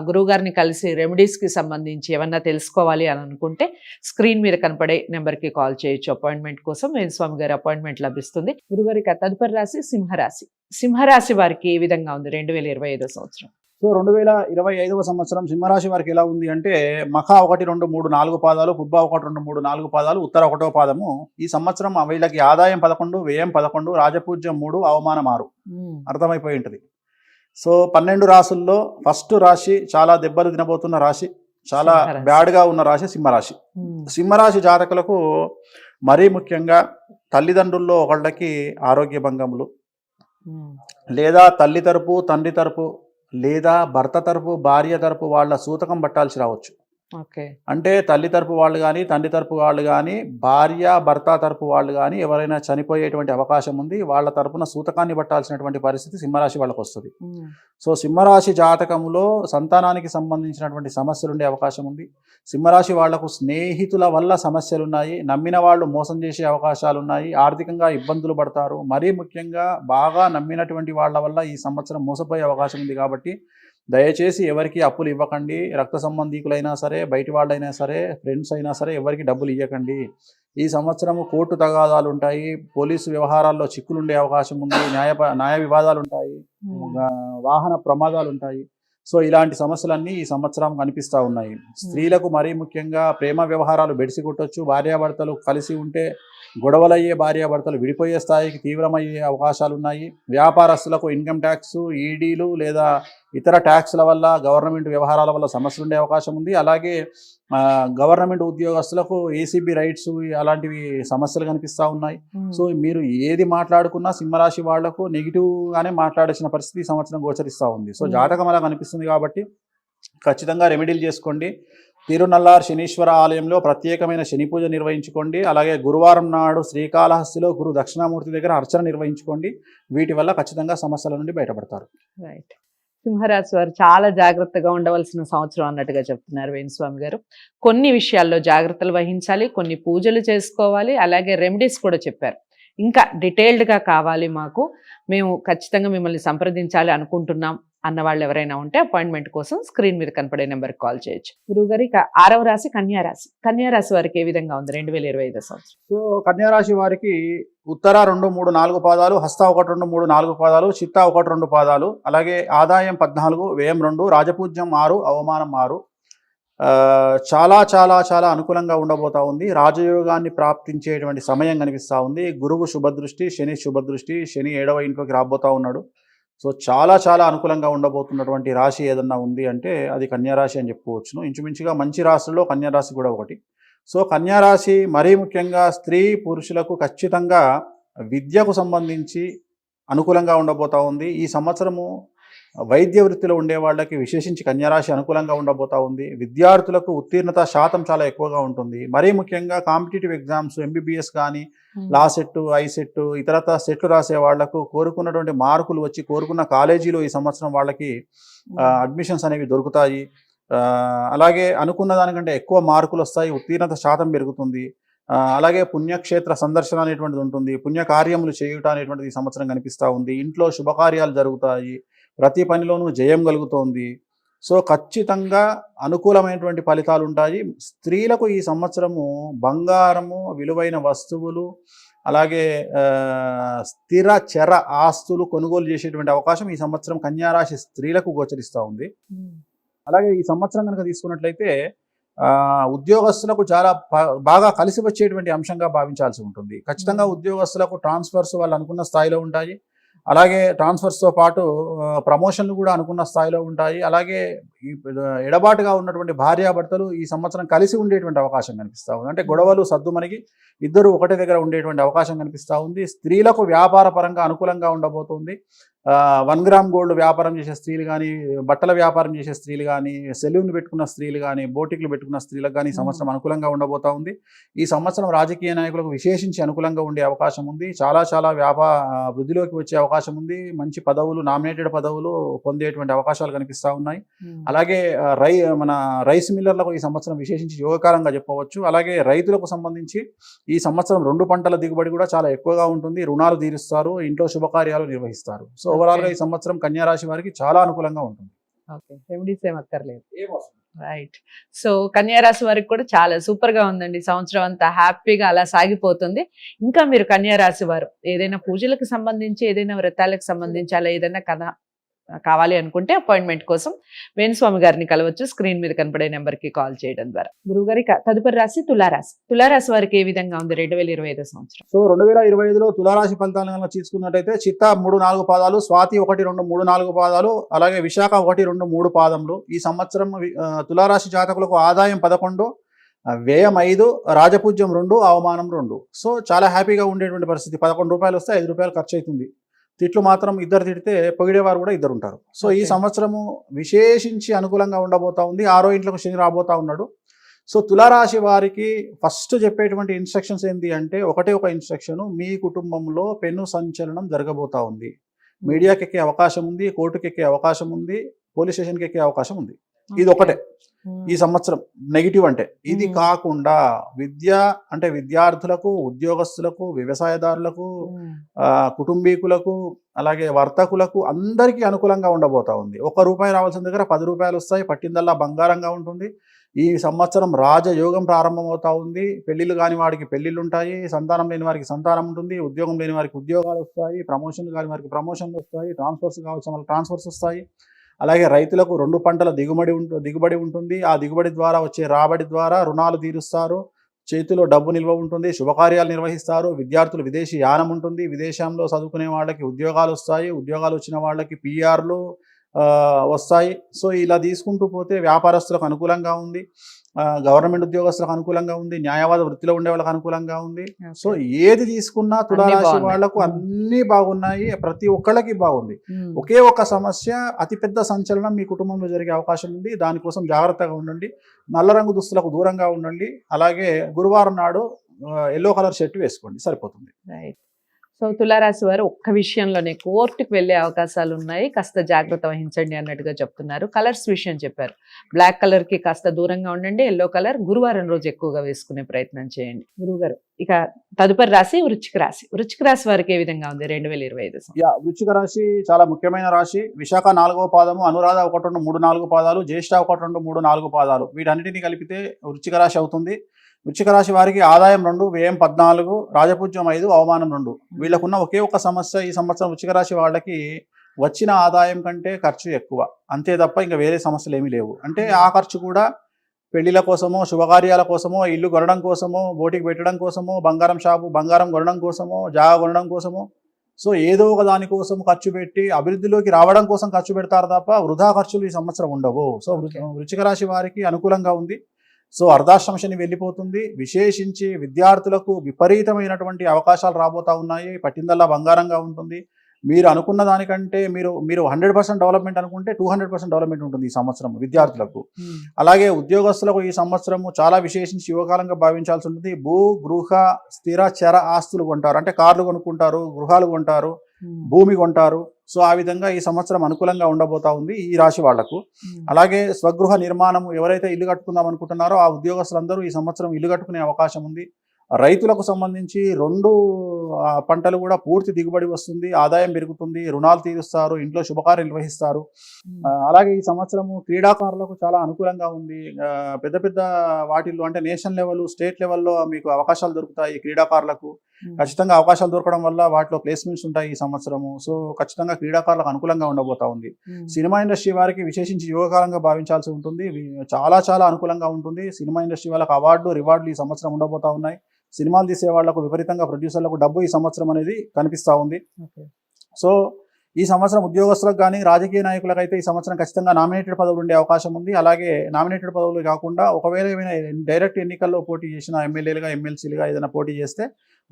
గురువుగారిని కలిసి రెమెడీస్కి సంబంధించి ఏమన్నా తెలుసుకోవాలి అని అనుకుంటే స్క్రీన్ మీద కనపడే నెంబర్కి కాల్ చేయొచ్చు. అపాయింట్మెంట్ కోసం వేణుస్వామి గారి అపాయింట్మెంట్ లభిస్తుంది. గురుగారి తదుపరి రాశి సింహరాశి. సింహరాశి వారికి ఏ విధంగా ఉంది? రెండు వేల ఇరవై సంవత్సరం. సో రెండు వేల ఇరవై ఐదవ సంవత్సరం సింహరాశి వారికి ఎలా ఉంది అంటే మఖ ఒకటి రెండు మూడు నాలుగు పాదాలు పుబ్బ ఒకటి రెండు మూడు నాలుగు పాదాలు ఉత్తర ఒకటో పాదము. ఈ సంవత్సరం వీళ్ళకి ఆదాయం పదకొండు వ్యయం పదకొండు రాజపూజ్యం మూడు అవమానం ఆరు. అర్థమైపోయి ఉంటుంది. సో పన్నెండు రాసుల్లో ఫస్ట్ రాశి చాలా దెబ్బలు తినబోతున్న రాశి చాలా సింహరాశి. బ్యాడ్గా ఉన్న రాశి సింహరాశి. సింహరాశి జాతకులకు మరీ ముఖ్యంగా తల్లిదండ్రుల్లో ఒకళ్ళకి ఆరోగ్య భంగములు లేదా తల్లి తరపు తండ్రి తరపు లేదా భర్త తరపు భార్య తరపు వాళ్ళ సూతకం పట్టాల్సి రావచ్చు. అంటే తల్లి తరపు వాళ్ళు కానీ తండ్రి తరపు వాళ్ళు కానీ భార్య భర్త తరపు వాళ్ళు కానీ ఎవరైనా చనిపోయేటువంటి అవకాశం ఉంది. వాళ్ళ తరపున సూతకాన్ని పట్టాల్సినటువంటి పరిస్థితి సింహరాశి వాళ్ళకు వస్తుంది. సో సింహరాశి జాతకంలో సంతానానికి సంబంధించినటువంటి సమస్యలు ఉండే అవకాశం ఉంది. సింహరాశి వాళ్ళకు స్నేహితుల వల్ల సమస్యలు ఉన్నాయి. నమ్మిన వాళ్ళు మోసం చేసే అవకాశాలు ఉన్నాయి. ఆర్థికంగా ఇబ్బందులు పడతారు. మరీ ముఖ్యంగా బాగా నమ్మినటువంటి వాళ్ళ వల్ల ఈ సంవత్సరం మోసపోయే అవకాశం ఉంది కాబట్టి దయచేసి ఎవరికి అప్పులు ఇవ్వకండి. రక్త సంబంధీకులైనా సరే బయటి వాళ్ళైనా సరే ఫ్రెండ్స్ అయినా సరే ఎవరికి డబ్బులు ఇవ్వకండి ఈ సంవత్సరము కోర్టు తగాదాలు ఉంటాయి. పోలీసు వ్యవహారాల్లో చిక్కులు ఉండే అవకాశం ఉంది. న్యాయ న్యాయ వివాదాలు ఉంటాయి. వాహన ప్రమాదాలు ఉంటాయి. సో ఇలాంటి సమస్యలన్నీ ఈ సంవత్సరం కనిపిస్తూ ఉన్నాయి. స్త్రీలకు మరీ ముఖ్యంగా ప్రేమ వ్యవహారాలు బెడిసి కొట్టొచ్చు. భార్యాభర్తలు కలిసి ఉంటే గొడవలయ్యే భార్యాభర్తలు విడిపోయే స్థాయికి తీవ్రమయ్యే అవకాశాలు ఉన్నాయి వ్యాపారస్తులకు ఇన్కమ్ ట్యాక్స్ ఈడీలు లేదా ఇతర ట్యాక్స్ల వల్ల గవర్నమెంట్ వ్యవహారాల వల్ల సమస్యలు ఉండే అవకాశం ఉంది. అలాగే గవర్నమెంట్ ఉద్యోగస్తులకు ఏసీబీ రైట్స్ అలాంటివి సమస్యలు కనిపిస్తూ ఉన్నాయి. సో మీరు ఏది మాట్లాడుకున్నా సింహరాశి వాళ్ళకు నెగిటివ్ గానే మాట్లాడాల్సిన పరిస్థితి సంవత్సరం గోచరిస్తూ ఉంది. సో. జాతకం అలా కనిపిస్తుంది కాబట్టి ఖచ్చితంగా రెమెడీలు చేసుకోండి. తిరునల్లార్ శనీశ్వర ఆలయంలో ప్రత్యేకమైన శని పూజ నిర్వహించుకోండి. అలాగే గురువారం నాడు శ్రీకాళహస్తిలో గురు దక్షిణామూర్తి దగ్గర అర్చన నిర్వహించుకోండి. వీటి వల్ల ఖచ్చితంగా సమస్యల నుండి బయటపడతారు. రైట్ సింహరాశి వారు చాలా జాగ్రత్తగా ఉండవలసిన సంవత్సరం అన్నట్టుగా చెప్తున్నారు వేణుస్వామి గారు. కొన్ని విషయాల్లో జాగ్రత్తలు వహించాలి కొన్ని పూజలు చేసుకోవాలి అలాగే రెమెడీస్ కూడా చెప్పారు. ఇంకా డీటెయిల్డ్గా కావాలి మాకు. మేము ఖచ్చితంగా మిమ్మల్ని సంప్రదించాలి అనుకుంటున్నాం. అన్న వాళ్ళు ఎవరైనా ఉంటే అపాయింట్మెంట్ కోసం స్క్రీన్ మీద కనపడే నెంబర్కి కాల్ చేయొచ్చు. గురుగారు ఇక ఆరవ రాశి కన్యారాశి. కన్యారాశి వారికి ఏ విధంగా ఉంది? రెండు వేల ఇరవై ఐదో సంవత్సరం. సో కన్యారాశి వారికి ఉత్తర రెండు మూడు నాలుగు పాదాలు హస్త ఒకటి రెండు మూడు నాలుగు పాదాలు చిత్త ఒకటి రెండు పాదాలు అలాగే ఆదాయం పద్నాలుగు వ్యయం రెండు రాజపూజ్యం ఆరు అవమానం ఆరు. చాలా చాలా చాలా అనుకూలంగా ఉండబోతా ఉంది. రాజయోగాన్ని ప్రాప్తించేటువంటి సమయం కనిపిస్తూ ఉంది. గురువు శుభదృష్టి శని శుభదృష్టి శని ఏడవ ఇంట్లోకి రాబోతా ఉన్నాడు. సో చాలా చాలా అనుకూలంగా ఉండబోతున్నటువంటి రాశి ఏదన్నా ఉంది అంటే అది కన్యారాశి అని చెప్పుకోవచ్చును. ఇంచుమించుగా మంచి రాశుల్లో కన్యారాశి కూడా ఒకటి. సో కన్యారాశి మరీ ముఖ్యంగా స్త్రీ పురుషులకు ఖచ్చితంగా విద్యకు సంబంధించి అనుకూలంగా ఉండబోతా ఉంది. ఈ సంవత్సరము వైద్య వృత్తిలో ఉండే వాళ్ళకి విశేషించి కన్యారాశి అనుకూలంగా ఉండబోతా ఉంది. విద్యార్థులకు ఉత్తీర్ణత శాతం చాలా ఎక్కువగా ఉంటుంది. మరీ ముఖ్యంగా కాంపిటేటివ్ ఎగ్జామ్స్ ఎంబీబీఎస్ కానీ లా సెట్ ఐ సెట్ ఇతరత సెట్లు రాసే వాళ్ళకు కోరుకున్నటువంటి మార్కులు వచ్చి కోరుకున్న కాలేజీలో ఈ సంవత్సరం వాళ్ళకి అడ్మిషన్స్ అనేవి దొరుకుతాయి. అలాగే అనుకున్న దానికంటే ఎక్కువ మార్కులు వస్తాయి. ఉత్తీర్ణత శాతం పెరుగుతుంది. అలాగే పుణ్యక్షేత్ర సందర్శన అనేటువంటిది ఉంటుంది. పుణ్యకార్యములు చేయుట అనేటువంటిది ఈ సంవత్సరం కనిపిస్తూ ఉంది. ఇంట్లో శుభకార్యాలు జరుగుతాయి. ప్రతి పనిలోనూ జయం కలుగుతోంది. సో ఖచ్చితంగా అనుకూలమైనటువంటి ఫలితాలు ఉంటాయి. స్త్రీలకు ఈ సంవత్సరము బంగారము విలువైన వస్తువులు అలాగే స్థిర చర ఆస్తులు కొనుగోలు చేసేటువంటి అవకాశం ఈ సంవత్సరం కన్యారాశి స్త్రీలకు గోచరిస్తూ ఉంది. అలాగే ఈ సంవత్సరం కనుక తీసుకున్నట్లయితే ఆ, ఉద్యోగస్తులకు చాలా బాగా కలిసి వచ్చేటువంటి అంశంగా భావించాల్సి ఉంటుంది. ఖచ్చితంగా. ఉద్యోగస్తులకు ట్రాన్స్ఫర్స్ వాళ్ళు అనుకున్న స్థాయిలో ఉంటాయి. అలాగే ట్రాన్స్ఫర్స్తో పాటు ప్రమోషన్లు కూడా అనుకున్న స్థాయిలో ఉంటాయి. అలాగే ఎడబాటుగా ఉన్నటువంటి భార్యాభర్తలు ఈ సంవత్సరం కలిసి ఉండేటువంటి అవకాశం కనిపిస్తూ ఉంది. అంటే గొడవలు సద్దు మనకి ఇద్దరు ఒకటి దగ్గర ఉండేటువంటి అవకాశం కనిపిస్తూ ఉంది. స్త్రీలకు వ్యాపార పరంగా అనుకూలంగా ఉండబోతుంది. వన్ గ్రామ్ గోల్డ్ వ్యాపారం చేసే స్త్రీలు కానీ బట్టల వ్యాపారం చేసే స్త్రీలు కానీ సెలూన్ పెట్టుకున్న స్త్రీలు కానీ బోటిక్లు పెట్టుకున్న స్త్రీలకు కానీ ఈ సంవత్సరం అనుకూలంగా ఉండబోతా ఉంది. ఈ సంవత్సరం రాజకీయ నాయకులకు విశేషించి అనుకూలంగా ఉండే అవకాశం ఉంది. చాలా చాలా వ్యాపార వృద్ధిలోకి వచ్చే అవకాశం ఉంది. మంచి పదవులు నామినేటెడ్ పదవులు పొందేటువంటి అవకాశాలు కనిపిస్తూ ఉన్నాయి. అలాగే రై మన రైస్ మిల్లర్లకు ఈ సంవత్సరం విశేషించి యోగకారంగా చెప్పవచ్చు అలాగే రైతులకు సంబంధించి ఈ సంవత్సరం రెండు పంటల దిగుబడి కూడా చాలా ఎక్కువగా ఉంటుంది. రుణాలు తీరుస్తారు. ఇంట్లో శుభకార్యాలు నిర్వహిస్తారు. సో ఓవరాల్గా ఈ సంవత్సరం కన్యా రాశి వారికి చాలా అనుకూలంగా ఉంటుంది. ఓకే. రెమెడీస్ ఏం అక్కర్లేదు రైట్. సో కన్యా రాశి వారికి కూడా చాలా సూపర్గా ఉందండి. సంవత్సరం అంతా హ్యాపీగా అలా సాగిపోతుంది. ఇంకా మీరు కన్యా రాశి వారు ఏదైనా పూజలకు సంబంధించి ఏదైనా వ్రతాలకు సంబంధించి అలా ఏదైనా కథ కావాలి అనుకుంటే అపాయింట్మెంట్ కోసం వేణుస్వామి గారిని కలవచ్చు. స్క్రీన్ మీద కనపడే నెంబర్కి కాల్ చేయడం ద్వారా. గురుగారి ఇక తదుపరి రాశి తులారాశి. తులారాశి వారికి ఏ విధంగా ఉంది రెండు వేల ఇరవై ఐదు సంవత్సరం? సో రెండు వేల ఇరవై ఐదులో తులారాశి ఫలితాలను తీసుకున్నట్టయితే చిత్త మూడు నాలుగు పాదాలు స్వాతి ఒకటి రెండు మూడు నాలుగు పాదాలు అలాగే విశాఖ ఒకటి రెండు మూడు పాదములు. ఈ సంవత్సరం తులారాశి జాతకులకు ఆదాయం పదకొండు వ్యయం ఐదు రాజపూజ్యం రెండు అవమానం రెండు. సో చాలా హ్యాపీగా ఉండేటువంటి పరిస్థితి. పదకొండు రూపాయలు వస్తే ఐదు రూపాయలు ఖర్చు అవుతుంది. తిట్లు మాత్రం ఇద్దరు తిడితే పొగిడేవారు కూడా ఇద్దరు ఉంటారు. సో ఈ. సంవత్సరము విశేషించి అనుకూలంగా ఉండబోతా ఉంది. ఆరో ఇంట్లోకి శని రాబోతా ఉన్నాడు. సో తులారాశి వారికి ఫస్ట్ చెప్పేటువంటి ఇన్స్ట్రక్షన్స్ ఏంటి అంటే ఒకటే ఒక ఇన్స్ట్రక్షన్ మీ కుటుంబంలో పెను సంచలనం జరగబోతా ఉంది. మీడియాకి ఎక్కే అవకాశం ఉంది కోర్టుకి ఎక్కే అవకాశం ఉంది పోలీస్ స్టేషన్కి ఎక్కే అవకాశం ఉంది. ఇది ఒకటే. ఈ సంవత్సరం నెగిటివ్ అంటే ఇది. కాకుండా విద్య అంటే విద్యార్థులకు ఉద్యోగస్తులకు వ్యవసాయదారులకు కుటుంబీకులకు అలాగే వర్తకులకు అందరికీ అనుకూలంగా ఉండబోతా ఉంది. ఒక రూపాయి రావాల్సిన దగ్గర పది రూపాయలు వస్తాయి పట్టిందల్లా బంగారంగా ఉంటుంది. ఈ సంవత్సరం రాజయోగం ప్రారంభమవుతా ఉంది. పెళ్ళిళ్ళు కాని వాడికి పెళ్ళిళ్ళు ఉంటాయి సంతానం లేని వారికి సంతానం ఉంటుంది ఉద్యోగం లేని వారికి ఉద్యోగాలు వస్తాయి ప్రమోషన్లు కాని వారికి ప్రమోషన్లు వస్తాయి ట్రాన్స్ఫర్స్ కావాల్సిన వాళ్ళకి ట్రాన్స్ఫర్స్ వస్తాయి. అలాగే రైతులకు రెండు పంటల దిగుబడి ఉంటు దిగుబడి ఉంటుంది. ఆ దిగుబడి ద్వారా వచ్చే రాబడి ద్వారా రుణాలు తీరుస్తారు. చేతిలో డబ్బు నిల్వ ఉంటుంది శుభకార్యాలు నిర్వహిస్తారు విద్యార్థులు విదేశీ యానం ఉంటుంది విదేశంలో చదువుకునే వాళ్ళకి ఉద్యోగాలు వస్తాయి ఉద్యోగాలు వచ్చిన వాళ్ళకి పిఆర్లు వస్తాయి. సో ఇలా తీసుకుంటూ పోతే వ్యాపారస్తులకు అనుకూలంగా ఉంది. గవర్నమెంట్ ఉద్యోగస్తులకు అనుకూలంగా ఉంది న్యాయవాద వృత్తిలో ఉండే వాళ్ళకి అనుకూలంగా ఉంది. సో ఏది తీసుకున్నా తులారాశి. వాళ్ళకు అన్ని బాగున్నాయి ప్రతి ఒక్కళ్ళకి బాగుంది. ఒకే ఒక సమస్య అతిపెద్ద సంచలనం మీ కుటుంబంలో జరిగే అవకాశం ఉంది. దానికోసం జాగ్రత్తగా ఉండండి. నల్ల రంగు దుస్తులకు దూరంగా ఉండండి. అలాగే గురువారం నాడు ఎల్లో కలర్ షర్ట్ వేసుకోండి. సరిపోతుంది. రైట్ సో తులారాశి వారు ఒక్క విషయంలోనే కోర్టుకు వెళ్ళే అవకాశాలు ఉన్నాయి కాస్త జాగ్రత్త వహించండి అన్నట్టుగా చెప్తున్నారు. కలర్స్ విషయం చెప్పారు. బ్లాక్ కలర్కి కాస్త దూరంగా ఉండండి ఎల్లో కలర్ గురువారం రోజు ఎక్కువగా వేసుకునే ప్రయత్నం చేయండి. గురువుగారు ఇక తదుపరి రాశి వృచ్చిక రాశి. వృచ్చిక రాశి వారికి ఏ విధంగా ఉంది రెండు వేల ఇరవై ఐదు వృచ్చిక రాశి చాలా ముఖ్యమైన రాశి. విశాఖ నాలుగవ పాదము అనురాధ ఒకటి రెండు మూడు నాలుగు పాదాలు జ్యేష్ఠ ఒకటి రెండు మూడు నాలుగు పాదాలు. వీటన్నిటిని కలిపితే వృచ్చిక రాశి అవుతుంది. వృచ్చిక రాశి వారికి ఆదాయం రెండు వ్యయం పద్నాలుగు రాజపూజ్యం ఐదు అవమానం రెండు. వీళ్ళకున్న ఒకే ఒక సమస్య ఈ సంవత్సరం వృచ్చిక రాశి వాళ్ళకి వచ్చిన ఆదాయం కంటే ఖర్చు ఎక్కువ. అంతే తప్ప ఇంకా వేరే సమస్యలు ఏమీ లేవు. అంటే ఆ ఖర్చు కూడా పెళ్ళిల కోసమో శుభకార్యాల కోసమో ఇల్లు కొనడం కోసమో బోటికి పెట్టడం కోసమో బంగారం షాపు బంగారం కొనడం కోసమో జాగా కొనడం కోసమో. సో ఏదో ఒక దానికోసం ఖర్చు పెట్టి అభివృద్ధిలోకి రావడం కోసం ఖర్చు పెడతారు తప్ప వృధా ఖర్చులు ఈ సంవత్సరం ఉండవు. సో. వృచ్చిక రాశి వారికి అనుకూలంగా ఉంది. సో అర్ధాశ్రమ శని వెళ్ళిపోతుంది. విశేషించి విద్యార్థులకు విపరీతమైనటువంటి అవకాశాలు రాబోతా ఉన్నాయి. పట్టిందల్లా బంగారంగా ఉంటుంది. మీరు అనుకున్న దానికంటే మీరు మీరు హండ్రెడ్ పర్సెంట్ డెవలప్మెంట్ అనుకుంటే టూ హండ్రెడ్ పర్సెంట్ డెవలప్మెంట్ ఉంటుంది ఈ సంవత్సరం విద్యార్థులకు. అలాగే ఉద్యోగస్తులకు ఈ సంవత్సరము చాలా విశేషించి యువకాలంగా భావించాల్సి ఉంటుంది. భూ గృహ స్థిర చర ఆస్తులు కొంటారు. అంటే కార్లు కొనుక్కుంటారు గృహాలు కొంటారు భూమి కొంటారు. సో ఆ విధంగా ఈ సంవత్సరం అనుకూలంగా ఉండబోతా ఉంది ఈ రాశి వాళ్ళకు. అలాగే స్వగృహ నిర్మాణం ఎవరైతే ఇల్లు కట్టుకుందాం అనుకుంటున్నారో ఆ ఉద్యోగస్తులందరూ ఈ సంవత్సరం ఇల్లు కట్టుకునే అవకాశం ఉంది. రైతులకు సంబంధించి రెండు ఆ, పంటలు కూడా పూర్తి దిగుబడి వస్తుంది ఆదాయం పెరుగుతుంది రుణాలు తీరుస్తారు ఇంట్లో శుభకార్యం నిర్వహిస్తారు. అలాగే ఈ సంవత్సరము క్రీడాకారులకు చాలా అనుకూలంగా ఉంది. పెద్ద పెద్ద వాటిల్లో అంటే నేషనల్ లెవెల్ స్టేట్ లెవెల్లో మీకు అవకాశాలు దొరుకుతాయి క్రీడాకారులకు. ఖచ్చితంగా అవకాశాలు దొరకడం వల్ల వాటిలో ప్లేస్మెంట్స్ ఉంటాయి ఈ సంవత్సరము. సో ఖచ్చితంగా క్రీడాకారులకు అనుకూలంగా ఉండబోతా ఉంది. సినిమా ఇండస్ట్రీ వారికి విశేషించి యువకాలంగా భావించాల్సి ఉంటుంది. చాలా చాలా అనుకూలంగా ఉంటుంది. సినిమా ఇండస్ట్రీ వాళ్ళకి అవార్డు రివార్డులు ఈ సంవత్సరం ఉండబోతా ఉన్నాయి. సినిమాలు తీసే వాళ్ళకు విపరీతంగా ప్రొడ్యూసర్లకు డబ్బు ఈ సంవత్సరం అనేది కనిపిస్తూ ఉంది. సో ఈ సంవత్సరం ఉద్యోగస్తులకు కానీ రాజకీయ నాయకులకు అయితే ఈ సంవత్సరం ఖచ్చితంగా నామినేటెడ్ పదవులు ఉండే అవకాశం ఉంది. అలాగే నామినేటెడ్ పదవులు కాకుండా ఒకవేళ ఏమైనా డైరెక్ట్ ఎన్నికల్లో పోటీ చేసిన ఎమ్మెల్యేలుగా ఎమ్మెల్సీలుగా ఏదైనా పోటీ చేస్తే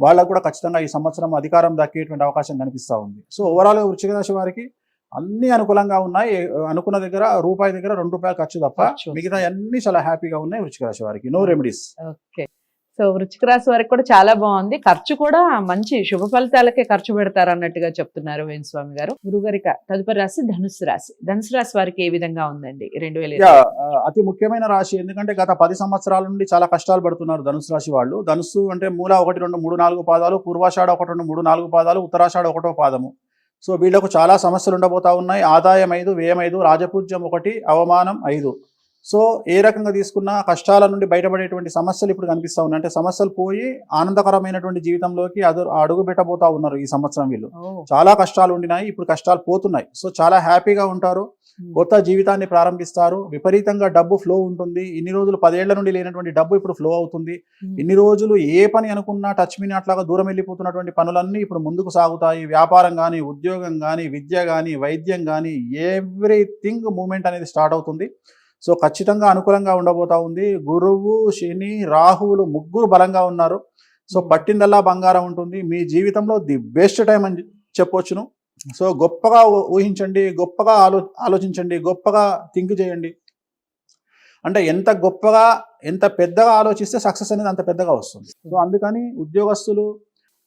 వాళ్ళకు కూడా ఖచ్చితంగా ఈ సంవత్సరం అధికారం దక్కేటువంటి అవకాశం కనిపిస్తూ ఉంది. సో ఓవరాల్ వృశ్చిక రాశి వారికి అన్ని అనుకూలంగా ఉన్నాయి. అనుకున్న దగ్గర రూపాయి దగ్గర రెండు రూపాయలు ఖర్చు తప్ప. మిగతా అన్ని చాలా హ్యాపీగా ఉన్నాయి వృశ్చిక రాశి వారికి. No remedies okay. సో వృచ్చిక రాశి వారికి కూడా చాలా బాగుంది. ఖర్చు కూడా మంచి శుభ ఫలితాలకే ఖర్చు పెడతారు అన్నట్టుగా చెప్తున్నారు వేణుస్వామి గారు. గురుగారిక తదుపరి రాశి ధనుసు రాశి. ధనుసు రాశి వారికి ఏ విధంగా ఉందండి? రెండు వేల అతి ముఖ్యమైన రాశి. ఎందుకంటే గత పది సంవత్సరాల నుండి చాలా కష్టాలు పడుతున్నారు ధనుసు రాశి వాళ్ళు. ధనుసు అంటే మూల ఒకటి రెండు మూడు నాలుగు పాదాలు పూర్వాషాఢ ఒకటి రెండు మూడు నాలుగు పాదాలు ఉత్తరాషాఢ ఒకటో పాదము. సో వీళ్ళకు చాలా సమస్యలు ఉండబోతా ఉన్నాయి. ఆదాయం ఐదు వ్యయం ఐదు రాజపూజ్యం ఒకటి అవమానం ఐదు. సో ఏ రకంగా తీసుకున్నా కష్టాల నుండి బయటపడేటువంటి సమస్యలు ఇప్పుడు కనిపిస్తా ఉన్నాయి. అంటే సమస్యలు పోయి ఆనందకరమైనటువంటి జీవితంలోకి అదు అడుగు పెట్టబోతా ఉన్నారు ఈ సంవత్సరం వీళ్ళు. చాలా కష్టాలు ఉండినాయి ఇప్పుడు కష్టాలు పోతున్నాయి. సో చాలా హ్యాపీగా ఉంటారు. కొత్త జీవితాన్ని ప్రారంభిస్తారు. విపరీతంగా డబ్బు ఫ్లో ఉంటుంది. ఇన్ని రోజులు పదేళ్ళ నుండి లేనటువంటి డబ్బు ఇప్పుడు ఫ్లో అవుతుంది. ఇన్ని రోజులు ఏ పని అనుకున్నా టచ్ మిని అట్లాగా దూరం వెళ్ళిపోతున్నటువంటి పనులన్నీ ఇప్పుడు ముందుకు సాగుతాయి. వ్యాపారం కానీ ఉద్యోగం కానీ విద్య కానీ వైద్యం కానీ ఎవ్రీథింగ్ మూమెంట్ అనేది స్టార్ట్ అవుతుంది. సో ఖచ్చితంగా అనుకూలంగా ఉండబోతా ఉంది. గురువు శని రాహువులు ముగ్గురు బలంగా ఉన్నారు. సో పట్టిందల్లా బంగారం ఉంటుంది. మీ జీవితంలో ది బెస్ట్ టైం అని చెప్పొచ్చును. సో గొప్పగా ఊహించండి గొప్పగా ఆలో ఆలోచించండి గొప్పగా థింక్ చేయండి. అంటే ఎంత గొప్పగా ఎంత పెద్దగా ఆలోచిస్తే సక్సెస్ అనేది అంత పెద్దగా వస్తుంది. సో అందుకని ఉద్యోగస్తులు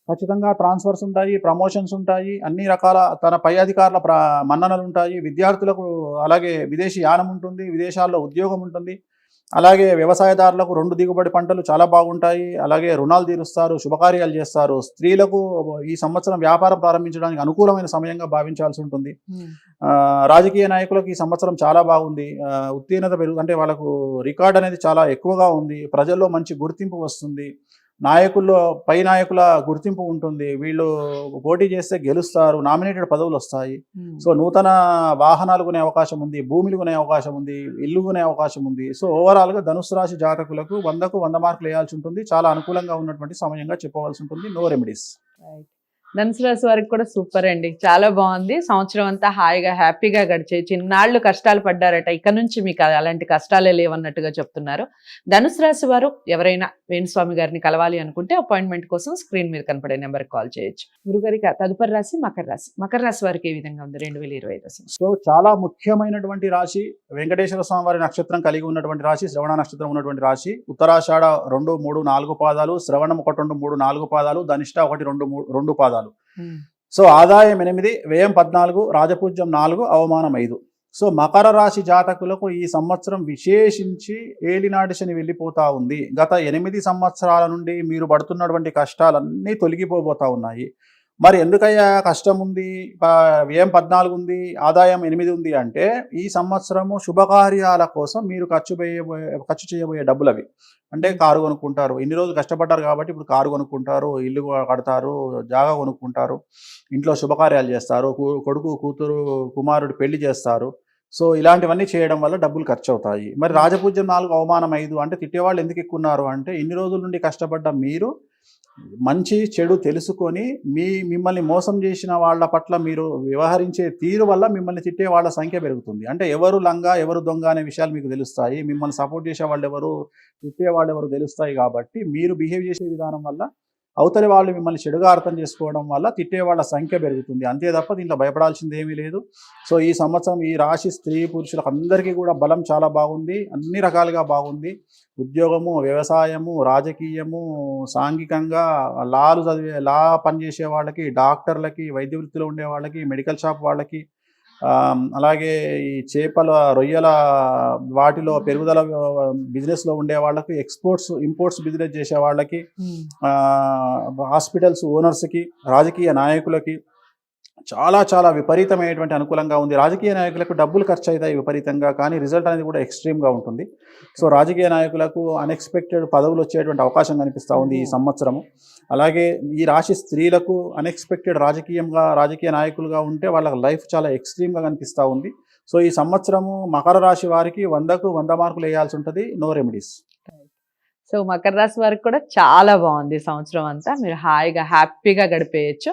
ఖచ్చితంగా ట్రాన్స్ఫర్స్ ఉంటాయి ప్రమోషన్స్ ఉంటాయి అన్ని రకాల తన పై అధికారుల ప్ర మన్ననలు ఉంటాయి. విద్యార్థులకు అలాగే విదేశీ యానం ఉంటుంది విదేశాల్లో ఉద్యోగం ఉంటుంది. అలాగే వ్యవసాయదారులకు రెండు దిగుబడి పంటలు చాలా బాగుంటాయి. అలాగే రుణాలు తీరుస్తారు శుభకార్యాలు చేస్తారు. స్త్రీలకు ఈ సంవత్సరం వ్యాపారం ప్రారంభించడానికి అనుకూలమైన సమయంగా భావించాల్సి ఉంటుంది. రాజకీయ నాయకులకు ఈ సంవత్సరం చాలా బాగుంది. ఉత్తీర్ణత పెరుగు అంటే వాళ్ళకు రికార్డ్ అనేది చాలా ఎక్కువగా ఉంది. ప్రజల్లో మంచి గుర్తింపు వస్తుంది. నాయకుల్లో పై నాయకుల గుర్తింపు ఉంటుంది. వీళ్ళు పోటీ చేస్తే గెలుస్తారు. నామినేటెడ్ పదవులు వస్తాయి. సో నూతన వాహనాలు కొనే అవకాశం ఉంది. భూములు కొనే అవకాశం ఉంది. ఇల్లు కొనే అవకాశం ఉంది. సో ఓవరాల్గా ధనుసు రాశి జాతకులకు వందకు వంద మార్కులు వేయాల్సి ఉంటుంది. చాలా అనుకూలంగా ఉన్నటువంటి సమయంగా చెప్పవలసి ఉంటుంది. నో రెమెడీస్ ధనుసు రాశి వారికి కూడా సూపర్ అండి. చాలా బాగుంది. సంవత్సరం అంతా హాయిగా హ్యాపీగా గడిచే చిన్నాళ్ళు కష్టాలు పడ్డారట. ఇక నుంచి మీకు అలాంటి కష్టాలే లేవన్నట్టుగా చెప్తున్నారు. ధనుసు రాశి వారు ఎవరైనా వేణుస్వామి గారిని కలవాలి అనుకుంటే అపాయింట్మెంట్ కోసం స్క్రీన్ మీద కనపడే నెంబర్ కాల్ చేయొచ్చు. గురుగారికి తదుపరి రాశి మకర రాశి. మకర రాశి వారికి ఏ విధంగా ఉంది? రెండు వేల ఇరవై ఐదు సో చాలా ముఖ్యమైనటువంటి రాశి. వెంకటేశ్వర స్వామి వారి నక్షత్రం కలిగి ఉన్నటువంటి రాశి శ్రవణ నక్షత్రం ఉన్నటువంటి రాశి. ఉత్తరాషాఢ రెండు మూడు నాలుగు పాదాలు శ్రవణం ఒకటి రెండు మూడు నాలుగు పాదాలు ధనిష్ట ఒకటి రెండు మూడు రెండు పాదాలు. సో ఆదాయం ఎనిమిది వ్యయం పద్నాలుగు రాజపూజ్యం నాలుగు అవమానం ఐదు. సో మకర రాశి జాతకులకు ఈ సంవత్సరం విశేషించి ఏలినాటి శని వెళ్ళిపోతా ఉంది. గత ఎనిమిది సంవత్సరాల నుండి మీరు పడుతున్నటువంటి కష్టాలన్నీ తొలగిపోబోతా ఉన్నాయి. మరి ఎందుకయ్యా కష్టం ఉంది? వ్యయం పద్నాలుగు ఉంది ఆదాయం ఎనిమిది ఉంది అంటే ఈ సంవత్సరము శుభకార్యాల కోసం మీరు ఖర్చు చేయబోయే ఖర్చు చేయబోయే డబ్బులు అవి అంటే కారు కొనుక్కుంటారు. ఇన్ని రోజులు కష్టపడ్డారు కాబట్టి ఇప్పుడు కారు కొనుక్కుంటారు ఇల్లు కడతారు జాగా కొనుక్కుంటారు ఇంట్లో శుభకార్యాలు చేస్తారు కొడుకు కూతురు కుమారుడు పెళ్ళి చేస్తారు. సో ఇలాంటివన్నీ చేయడం వల్ల డబ్బులు ఖర్చు అవుతాయి మరి రాజపూజ్యం నాలుగు అవమానం ఐదు అంటే తిట్టేవాళ్ళు ఎందుకు ఎక్కున్నారు అంటే ఇన్ని రోజుల నుండి కష్టపడ్డ మీరు మంచి చెడు తెలుసుకొని మీ మిమ్మల్ని మోసం చేసిన వాళ్ళ పట్ల మీరు వ్యవహరించే తీరు వల్ల మిమ్మల్ని తిట్టే వాళ్ళ సంఖ్య పెరుగుతుంది. అంటే ఎవరు లంగా ఎవరు దొంగ అనే విషయాలు మీకు తెలుస్తాయి. మిమ్మల్ని సపోర్ట్ చేసే వాళ్ళు ఎవరు తిట్టే వాళ్ళు ఎవరు తెలుస్తాయి కాబట్టి మీరు బిహేవ్ చేసే విధానం వల్ల అవతలి వాళ్ళు మిమ్మల్ని చెడుగా అర్థం చేసుకోవడం వల్ల తిట్టే వాళ్ళ సంఖ్య పెరుగుతుంది. అంతే తప్ప దీంట్లో భయపడాల్సింది ఏమీ లేదు. సో ఈ సంవత్సరం ఈ రాశి స్త్రీ పురుషులకు అందరికీ కూడా బలం చాలా బాగుంది. అన్ని రకాలుగా బాగుంది. ఉద్యోగము వ్యవసాయము రాజకీయము సాంఘికంగా లాలు చదివే లా పనిచేసే వాళ్ళకి డాక్టర్లకి వైద్య వృత్తిలో ఉండే వాళ్ళకి మెడికల్ షాప్ వాళ్ళకి అలాగే ఈ చేపల రొయ్యల వాటిలో పెరుగుదల బిజినెస్లో ఉండే వాళ్ళకి ఎక్స్పోర్ట్స్ ఇంపోర్ట్స్ బిజినెస్ చేసే వాళ్ళకి హాస్పిటల్స్ ఓనర్స్కి రాజకీయ నాయకులకి చాలా చాలా విపరీతమైనటువంటి అనుకూలంగా ఉంది. రాజకీయ నాయకులకు డబ్బులు ఖర్చు అవుతాయి విపరీతంగా కానీ రిజల్ట్ అనేది కూడా ఎక్స్ట్రీమ్గా ఉంటుంది. సో రాజకీయ నాయకులకు అన్ఎక్స్పెక్టెడ్ పదవులు వచ్చేటువంటి అవకాశం కనిపిస్తూ ఉంది ఈ సంవత్సరము. అలాగే ఈ రాశి స్త్రీలకు అన్ఎక్స్పెక్టెడ్ రాజకీయంగా రాజకీయ నాయకులుగా ఉంటే వాళ్ళ లైఫ్ చాలా ఎక్స్ట్రీమ్గా కనిపిస్తూ ఉంది. సో ఈ సంవత్సరము మకర రాశి వారికి వందకు వంద మార్కులు వేయాల్సి ఉంటుంది. No remedies. సో మకర రాశి వారికి కూడా చాలా బాగుంది సంవత్సరం అంతా. మీరు హాయిగా హ్యాపీగా గడిపేయచ్చు.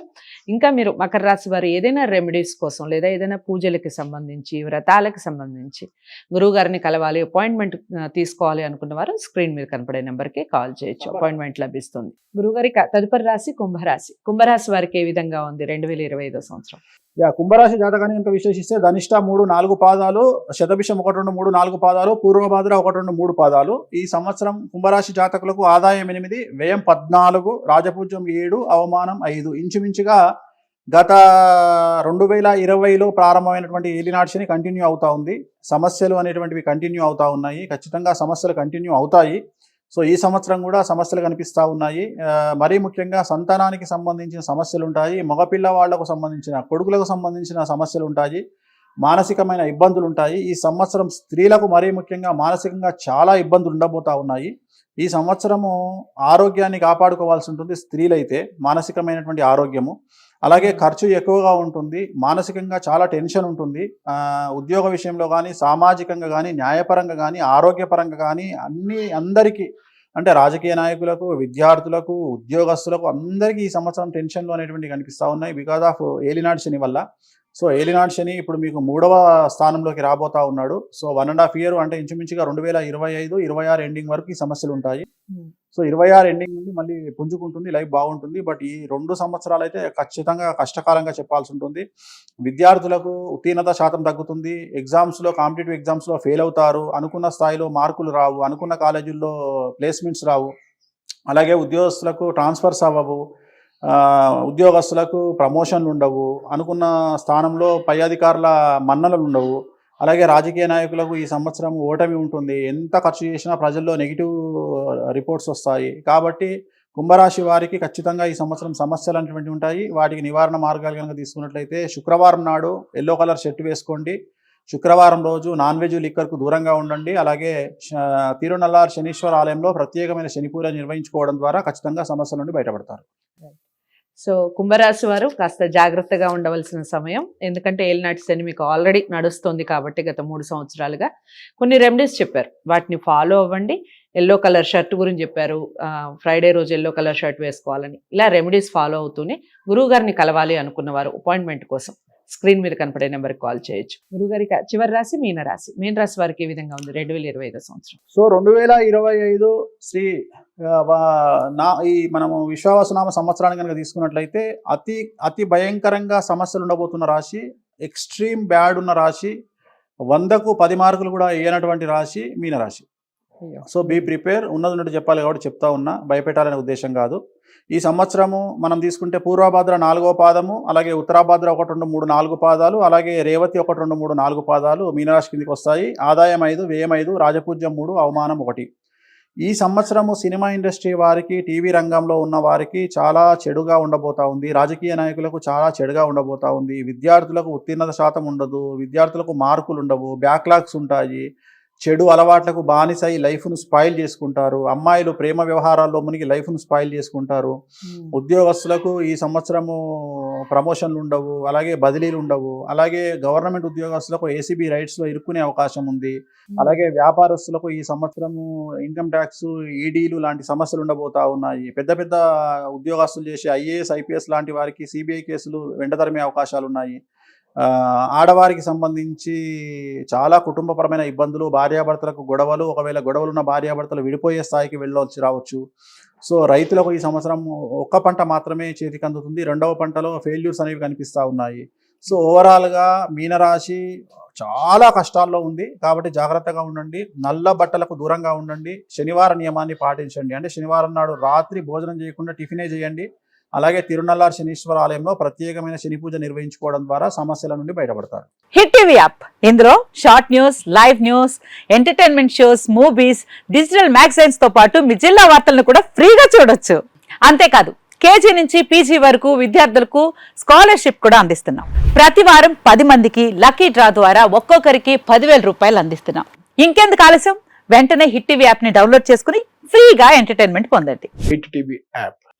ఇంకా మీరు మకర రాశి వారు ఏదైనా రెమెడీస్ కోసం లేదా ఏదైనా పూజలకి సంబంధించి వ్రతాలకు సంబంధించి గురువు గారిని కలవాలి అపాయింట్మెంట్ తీసుకోవాలి అనుకున్న వారు స్క్రీన్ మీద కనపడే నెంబర్కి కాల్ చేయొచ్చు. అపాయింట్మెంట్ లభిస్తుంది. గురువుగారి తదుపరి రాశి కుంభరాశి. కుంభరాశి వారికి ఏ విధంగా ఉంది రెండు వేల ఇరవై ఐదో సంవత్సరం? యా కుంభరాశి జాతకాన్ని ఇంకా విశ్లేషిస్తే ధనిష్ట మూడు నాలుగు పాదాలు శతభిషం ఒకటి రెండు మూడు నాలుగు పాదాలు పూర్వభాద్ర ఒకటి రెండు మూడు పాదాలు. ఈ సంవత్సరం కుంభరాశి జాతకులకు ఆదాయం ఎనిమిది వ్యయం పద్నాలుగు రాజపూజ్యం ఏడు అవమానం ఐదు. ఇంచుమించుగా గత రెండు వేల ఇరవైలో ప్రారంభమైనటువంటి ఏలినాడ్సిని కంటిన్యూ అవుతూ ఉంది. సమస్యలు అనేటువంటివి కంటిన్యూ అవుతూ ఉన్నాయి. ఖచ్చితంగా సమస్యలు కంటిన్యూ అవుతాయి. సో ఈ సంవత్సరం కూడా సమస్యలు కనిపిస్తూ ఉన్నాయి. మరీ ముఖ్యంగా సంతానానికి సంబంధించిన సమస్యలు ఉంటాయి. మగపిల్ల వాళ్ళకు సంబంధించిన కొడుకులకు సంబంధించిన సమస్యలు ఉంటాయి. మానసికమైన ఇబ్బందులు ఉంటాయి. ఈ సంవత్సరం స్త్రీలకు మరీ ముఖ్యంగా మానసికంగా చాలా ఇబ్బందులు ఉండబోతా ఉన్నాయి. ఈ సంవత్సరము ఆరోగ్యాన్ని కాపాడుకోవాల్సి ఉంటుంది స్త్రీలైతే మానసికమైనటువంటి ఆరోగ్యము. అలాగే ఖర్చు ఎక్కువగా ఉంటుంది మానసికంగా చాలా టెన్షన్ ఉంటుంది. ఉద్యోగ విషయంలో కానీ సామాజికంగా కానీ న్యాయపరంగా కానీ ఆరోగ్యపరంగా కానీ అన్ని అందరికీ అంటే రాజకీయ నాయకులకు విద్యార్థులకు ఉద్యోగస్తులకు అందరికీ ఈ సంవత్సరం టెన్షన్లు అనేటువంటి కనిపిస్తూ ఉన్నాయి. బికాజ్ ఆఫ్ ఏలినాడు శని వల్ల. సో ఏలినాడు శని ఇప్పుడు మీకు మూడవ స్థానంలోకి రాబోతా ఉన్నాడు. So one and half year అంటే ఇంచుమించుగా రెండు వేల ఇరవై ఐదు ఇరవై ఆరు ఎండింగ్ వరకు ఈ సమస్యలు ఉంటాయి. Hmm. సో ఇరవై ఆరు ఎండింగ్ నుండి మళ్ళీ పుంజుకుంటుంది లైఫ్ బాగుంటుంది. బట్ ఈ రెండు సంవత్సరాలు అయితే ఖచ్చితంగా కష్టకాలంగా చెప్పాల్సి ఉంటుంది. విద్యార్థులకు ఉత్తీర్ణత శాతం తగ్గుతుంది. ఎగ్జామ్స్లో కాంపిటేటివ్ ఎగ్జామ్స్లో ఫెయిల్ అవుతారు. అనుకున్న స్థాయిలో మార్కులు రావు. అనుకున్న కాలేజీల్లో ప్లేస్మెంట్స్ రావు. అలాగే ఉద్యోగస్తులకు ట్రాన్స్ఫర్స్ అవ్వవు. ఉద్యోగస్తులకు ప్రమోషన్లు ఉండవు. అనుకున్న స్థానంలో పై అధికారుల మన్ననలు ఉండవు. అలాగే రాజకీయ నాయకులకు ఈ సంవత్సరం ఓటమి ఉంటుంది. ఎంత ఖర్చు చేసినా ప్రజల్లో నెగిటివ్ రిపోర్ట్స్ వస్తాయి. కాబట్టి కుంభరాశి వారికి ఖచ్చితంగా ఈ సంవత్సరం సమస్యలు అనేటువంటివి ఉంటాయి. వాటికి నివారణ మార్గాలు కనుక తీసుకున్నట్లయితే శుక్రవారం నాడు ఎల్లో కలర్ షర్ట్ వేసుకోండి. శుక్రవారం రోజు నాన్ వెజ్ లిక్కర్కు దూరంగా ఉండండి. అలాగే తిరునల్లార్ శనీశ్వర ఆలయంలో ప్రత్యేకమైన శని పూజ నిర్వహించుకోవడం ద్వారా ఖచ్చితంగా సమస్యల నుండి బయటపడతారు. సో కుంభరాశి వారు కాస్త జాగ్రత్తగా ఉండవలసిన సమయం. ఎందుకంటే ఏలినాటి శని మీకు ఆల్రెడీ నడుస్తుంది కాబట్టి గత మూడు సంవత్సరాలుగా కొన్ని రెమెడీస్ చెప్పారు. వాటిని ఫాలో అవ్వండి. ఎల్లో కలర్ షర్ట్ గురించి చెప్పారు. ఫ్రైడే రోజు ఎల్లో కలర్ షర్ట్ వేసుకోవాలని. ఇలా రెమెడీస్ ఫాలో అవుతూనే గురువు గారిని కలవాలి అనుకున్న వారు అపాయింట్మెంట్ కోసం స్క్రీన్ మీద కనపడే నెంబర్కి కాల్ చేయొచ్చు. గురువు గారికి చివరి రాశి మీన రాశి. మీన రాశి వారికి ఏ విధంగా ఉంది? రెండు వేల ఇరవై సంవత్సరం. సో రెండు వేల ఇరవై ఐదు శ్రీ నా ఈ మనము విశ్వావసనామ సంవత్సరాన్ని కనుక తీసుకున్నట్లయితే అతి అతి భయంకరంగా సమస్యలు ఉండబోతున్న రాశి ఎక్స్ట్రీమ్ బ్యాడ్ ఉన్న రాశి వందకు పది మార్కులు కూడా వేయనటువంటి రాశి మీనరాశి. సో బీ ప్రిపేర్ ఉన్నది ఉన్నట్టు చెప్పాలి కాబట్టి చెప్తా ఉన్నా భయపెట్టాలనే ఉద్దేశం కాదు. ఈ సంవత్సరము మనం తీసుకుంటే పూర్వభాద్ర నాలుగో పాదము అలాగే ఉత్తరాభాద్ర ఒకటి రెండు మూడు నాలుగు పాదాలు అలాగే రేవతి ఒకటి రెండు మూడు నాలుగు పాదాలు మీనరాశి కిందికి వస్తాయి. ఆదాయం ఐదు వ్యయం ఐదు రాజపూజ్యం మూడు అవమానం ఒకటి. ఈ సంవత్సరము సినిమా ఇండస్ట్రీ వారికి టీవీ రంగంలో ఉన్న వారికి చాలా చెడుగా ఉండబోతా ఉంది. రాజకీయ నాయకులకు చాలా చెడుగా ఉండబోతా ఉంది. విద్యార్థులకు ఉత్తీర్ణత శాతం ఉండదు. విద్యార్థులకు మార్కులు ఉండవు బ్యాక్లాగ్స్ ఉంటాయి. చెడు అలవాట్లకు బానిసై లైఫ్ను స్పాయిల్ చేసుకుంటారు. అమ్మాయిలు ప్రేమ వ్యవహారాల్లో మునిగి లైఫ్ను స్పాయిల్ చేసుకుంటారు. ఉద్యోగస్తులకు ఈ సంవత్సరము ప్రమోషన్లు ఉండవు. అలాగే బదిలీలు ఉండవు. అలాగే గవర్నమెంట్ ఉద్యోగస్తులకు ఏసీబీ రైట్స్లో ఇరుక్కునే అవకాశం ఉంది. అలాగే వ్యాపారస్తులకు ఈ సంవత్సరము ఇన్కమ్ ట్యాక్స్ ఈడీలు లాంటి సమస్యలు ఉండబోతా ఉన్నాయి. పెద్ద పెద్ద ఉద్యోగస్తులు చేసే ఐఏఎస్ ఐపీఎస్ లాంటి వారికి సిబిఐ కేసులు వెంటతరిమే అవకాశాలు ఉన్నాయి ఆడవారికి సంబంధించి చాలా కుటుంబపరమైన ఇబ్బందులు భార్యాభర్తలకు గొడవలు ఒకవేళ గొడవలు ఉన్న భార్యాభర్తలు విడిపోయే స్థాయికి వెళ్ళవచ్చు రావచ్చు. సో రైతులకు ఈ సంవత్సరం ఒక్క పంట మాత్రమే చేతికి అందుతుంది రెండవ పంటలో ఫెయిల్యూర్స్ అనేవి కనిపిస్తూ ఉన్నాయి. సో ఓవరాల్గా మీనరాశి చాలా కష్టాల్లో ఉంది. కాబట్టి జాగ్రత్తగా ఉండండి. నల్ల బట్టలకు దూరంగా ఉండండి. శనివార నియమాన్ని పాటించండి. అంటే శనివారం నాడు రాత్రి భోజనం చేయకుండా టిఫినే చేయండి. అలాగే తిరునల్లార్ శనీశ్వర ఆలయంలో ప్రత్యేకమైన శని పూజ నిర్వహించుకోవడం ద్వారా సమస్యల నుండి బయటపడతారు. Hit TV app. ఇందులో short news live news entertainment shows movies digital మ్యాగజైన్స్తో పాటు మీ జిల్లా వార్తలను కూడా ఫ్రీగా చూడొచ్చు. అంతేకాదు కేజీ నుంచి పీజీ వరకు విద్యార్థులకు స్కాలర్షిప్ కూడా అందిస్తున్నాం. ప్రతి వారం పది మందికి లక్కీ డ్రా ద్వారా ఒక్కొక్కరికి పదివేల రూపాయలు అందిస్తున్నాం. ఇంకెందుకు ఆలస్యం? వెంటనే హిట్ టీవీ యాప్ని డౌన్లోడ్ చేసుకుని ఫ్రీగా ఎంటర్టైన్మెంట్ పొందండి. Hit TV app.